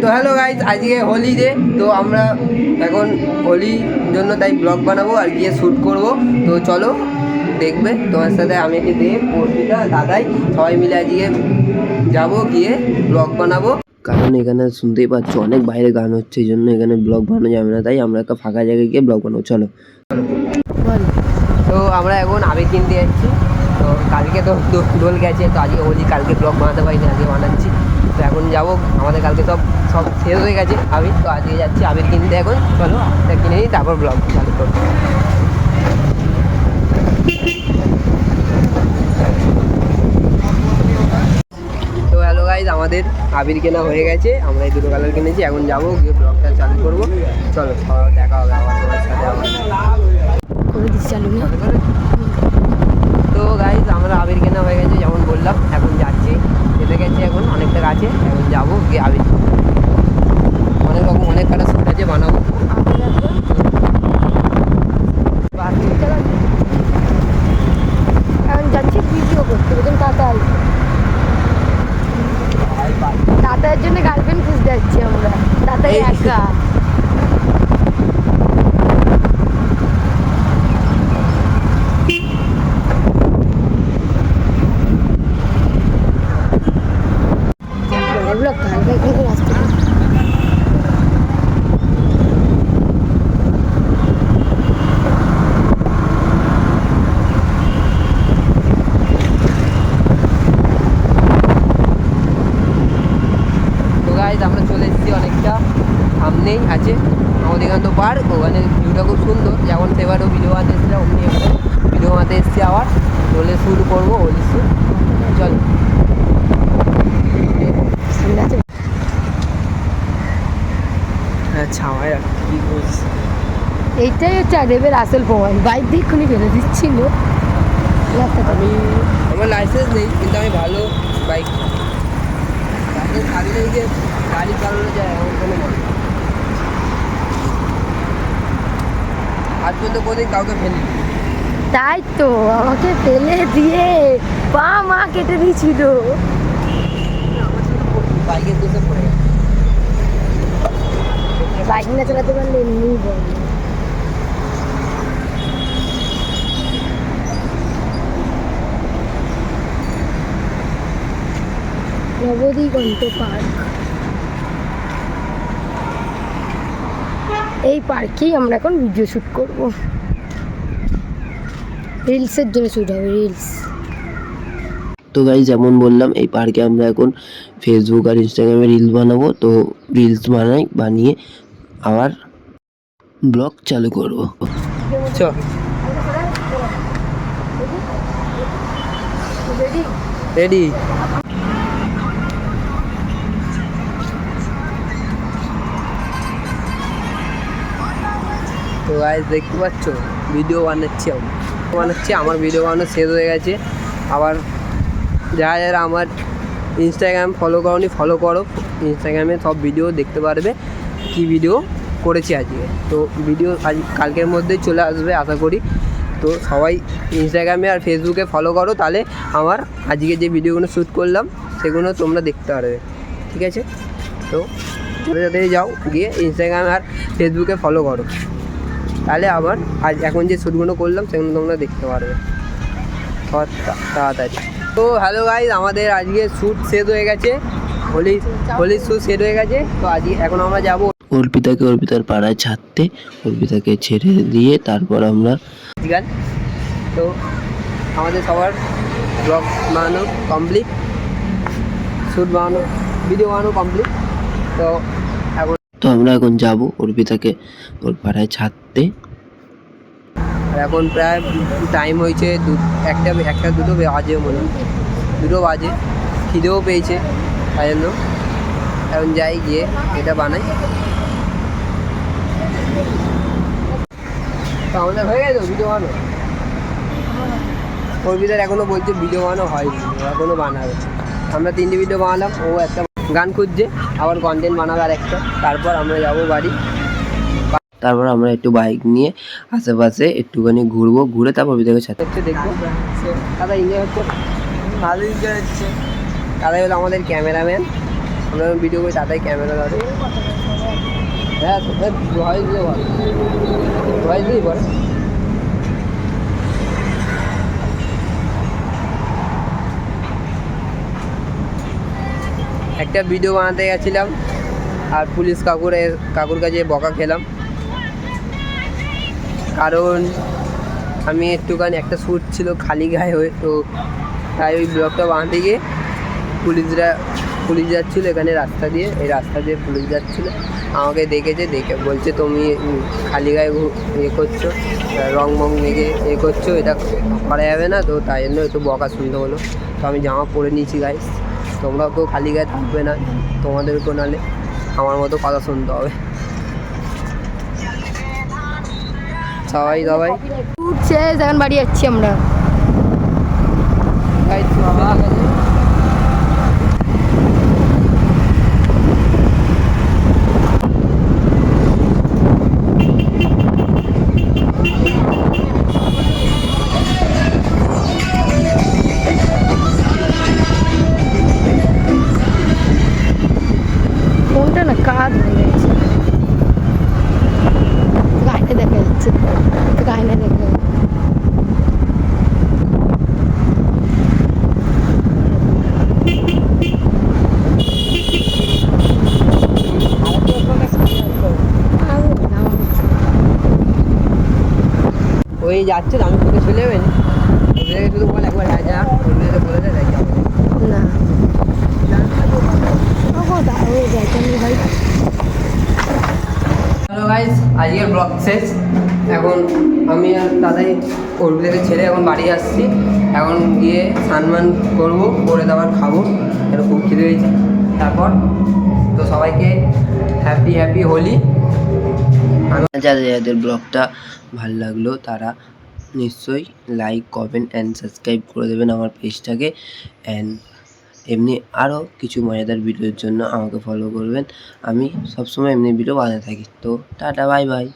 তো hello guys আজকে Holi day তো আমরা এখন হোলির জন্য তাই ব্লগ বানাবো আর গিয়ে শ্যুট করব। তো চলো, দেখবে। তোমার সাথে আমি কি দেব অর্পিতা দাদাই, সবাই মিলে আজকে যাব, গিয়ে ব্লগ বানাবো। কারণ এখানে শুনতেই পাচ্ছ, অনেক বাইরে গান হচ্ছে, এই জন্য এখানে ব্লগ বানানো যাবে না, তাই আমরা একটা ফাঁকা জায়গায় গিয়ে ব্লগ বানাবো। চলো। তো আমরা এখন আবির কিনতে যাচ্ছি। তো কালকে তো দোল গেছে, তো আজকে হোলি, কালকে ব্লগ বানাতে পারিনি, আজকে বানাচ্ছি। এখন যাব। আমাদের কালকে সব সব শেষ হয়ে গেছে আবির তো আজকে যাচ্ছি আবির কিনতে এখন। চলো আবিরটা কিনে নিই তারপর ব্লগ চালু করব। তো হ্যালো গাইজ আমাদের আবির কেনা হয়ে গেছে। আমরা এই দুটো কালার কিনেছি এখন যাব গিয়ে ব্লগটা চালু করব। চলো দেখা হবে আবার তোমার সাথে না? তো গাইজ আমরা আবির কেনা হয়ে গেছে যেমন বললাম এখন যাচ্ছি যেতে গেছি এখন অনেকটা কাছে এখন যাব গিয়ে আবির অনেক রকম অনেক কটা স্যুট আছে বানাবো এখন যাচ্ছি ভিডিও করতে বলছেন তাতাই তাতাইয়ের জন্য গার্লফ্রেন্ড খুঁজতে যাচ্ছি আমরা তাতাই এই- একা ব্লগ হালকা এখানে আসতে তো গাইজ আমরা চলে এসেছি অনেকটা সামনেই আছে আমাদের এখানে তো পার্ক ওখানে ভিউটা খুব সেবারও ভিডিও বানাতে এসেছিলাম অমনি ভিডিও বানাতে এসেছি আবার। চলে শুরু করব হোলি শুট চল। এইটাই হচ্ছে আদেবের আসল প্রমাণ। বাইক দিয়ে খুনি ফেলে দিচ্ছিল আমি আমার লাইসেন্স নেই কিন্তু আমি ভালো বাইক থাকলে যে গাড়ি চালানো যায় এমন কোনো মানে আজ পর্যন্ত কোনোদিন কাউকে ফেলি তাই তো আমাকে ফেলে দিয়ে পা মা কেটে দিয়েছিল। বাইকের দোষে পড়ে গেছে। বাইক না চালাতে পারলে এমনি বল নবদিগন্ত পার্ক। এই পার্কেই আমরা এখন ভিডিও শ্যুট করব। রিলসের জন্য শ্যুট হবে রিলস তো গাই যেমন বললাম এই পার্কে আমরা এখন ফেসবুক আর ইনস্টাগ্রামে রিলস বানাবো। তো রিলস বানাই বানিয়ে আবার ব্লগ চালু করব। চ। রেডি গাইজ দেখতে পাচ্ছ? ভিডিও বানাচ্ছি আমি। বানাচ্ছি, আমার ভিডিও বানানো শেষ হয়ে গেছে। আবার যারা যারা আমার ইনস্টাগ্রাম ফলো করনি ফলো করো। ইনস্টাগ্রামে সব ভিডিও দেখতে পারবে কি ভিডিও করেছি আজকে। তো ভিডিও আজ, কালকের মধ্যেই চলে আসবে, আশা করি। তো সবাই ইনস্টাগ্রামে আর ফেসবুকে ফলো করো, তাহলে আমার আজকে যে ভিডিওগুলো শ্যুট করলাম, সেগুলো তোমরা দেখতে পারবে। ঠিক আছে? তো সাথে যাও, গিয়ে ইনস্টাগ্রাম আর ফেসবুকে ফলো করো। তাহলে আবার আজ এখন যে শ্যুটগুলো করলাম সেগুলো তোমরা দেখতে পারবে। তাড়াতাড়ি। তো হ্যালো গাইজ আমাদের আজকে শ্যুট শেষ হয়ে গেছে। হোলি হোলির শ্যুট শেষ হয়ে গেছে। তো আজকে এখন আমরা যাব অর্পিতাকে অর্পিতার পাড়ায় ছাড়তে অর্পিতাকে ছেড়ে দিয়ে তারপর আমরা গান তো আমাদের সবার ব্লগ বানানো কমপ্লিট শ্যুট বানানো ভিডিও বানানো কমপ্লিট তো তো আমরা এখন যাব অর্পিতাকে ওর পাড়ায় ছাড়তে এখন প্রায় টাইম হয়েছে একটা একটা দুটো বাজে মনে দুটো বাজে। খিদেও পেয়েছে, তাই জন্য। এখন যাই গিয়ে এটা বানাই। আমাদের হয়ে গেছে ভিডিও বানানো? কর্মীদের এখনও বলছে ভিডিও বানানো হয়নি ও এখনও বানাবে। আমরা তিনটে ভিডিও বানালাম, ও একটা গান খুঁজছে আবার কন্টেন্ট বানাবে আর একটা তারপর আমরা যাব বাড়ি। তারপর আমরা একটু বাইক নিয়ে আশেপাশে একটুখানি ঘুরবো ঘুরে তারপর অর্পিতাকে ছাড়তে হচ্ছে দেখব। দাদা এনজয় হচ্ছে ভালো এনজয় হচ্ছে। দাদা হলো আমাদের ক্যামেরাম্যান আমরা ভিডিও করি তাতেই ক্যামেরা ধরে। হ্যাঁ ভয়েস দিয়ে বল। ভয়েস দিয়ে বল। একটা ভিডিও বানাতে গেছিলাম, আর পুলিশ কাকুরের কাকুর কাছে বকা খেলাম। কারণ আমি একটুখানি একটা শ্যুট ছিল খালি গায়ে হয়ে, তো তাই ওই ব্লগটা বানাতে গিয়ে পুলিশরা, পুলিশ যাচ্ছিল এখানে রাস্তা দিয়ে, এই রাস্তা দিয়ে পুলিশ যাচ্ছিল। আমাকে দেখেছে, দেখে বলছে, তুমি খালি গায়ে ইয়ে করছ, রং মং মেঘে এ করছ, এটা করা যাবে না, তো তাই জন্য একটু বকা শুনতে হলো। তো আমি জামা পরে নিয়েছি গাইস তোমরাও কেউ খালি গায়ে থাকবে না তোমাদেরকেও নালে আমার মতো কথা শুনতে হবে। সবাই সবাই। উঠছে এখন বাড়ি যাচ্ছি আমরা। যাচ্ছে আমি কোথায় চলে যাবেন শুধু বল একবার হ্যাঁ যা বলে দে দেখ যাব। না। হ্যালো গাইস আজকের ব্লগ শেষ। এখন আমি আর দাদাই অর্পিতাকে ছেড়ে এখন বাড়ি আসছি। এখন গিয়ে স্নান করব করে তারপর খাব। এটা খুব খিদে হয়েছে তারপর তো সবাইকে হ্যাপি হ্যাপি হোলি। যাদের যাদের ব্লগটা ভালো লাগল তারা নিশ্চয়ই লাইক কমেন্ট অ্যান্ড সাবস্ক্রাইব করে দেবেন আমার পেজটাকে। অ্যান্ড এমনি আরও কিছু মজাদার ভিডিওর জন্য আমাকে ফলো করবেন। আমি সবসময় এমনি ভিডিও বানাতে থাকি। তো টাটা বাই বাই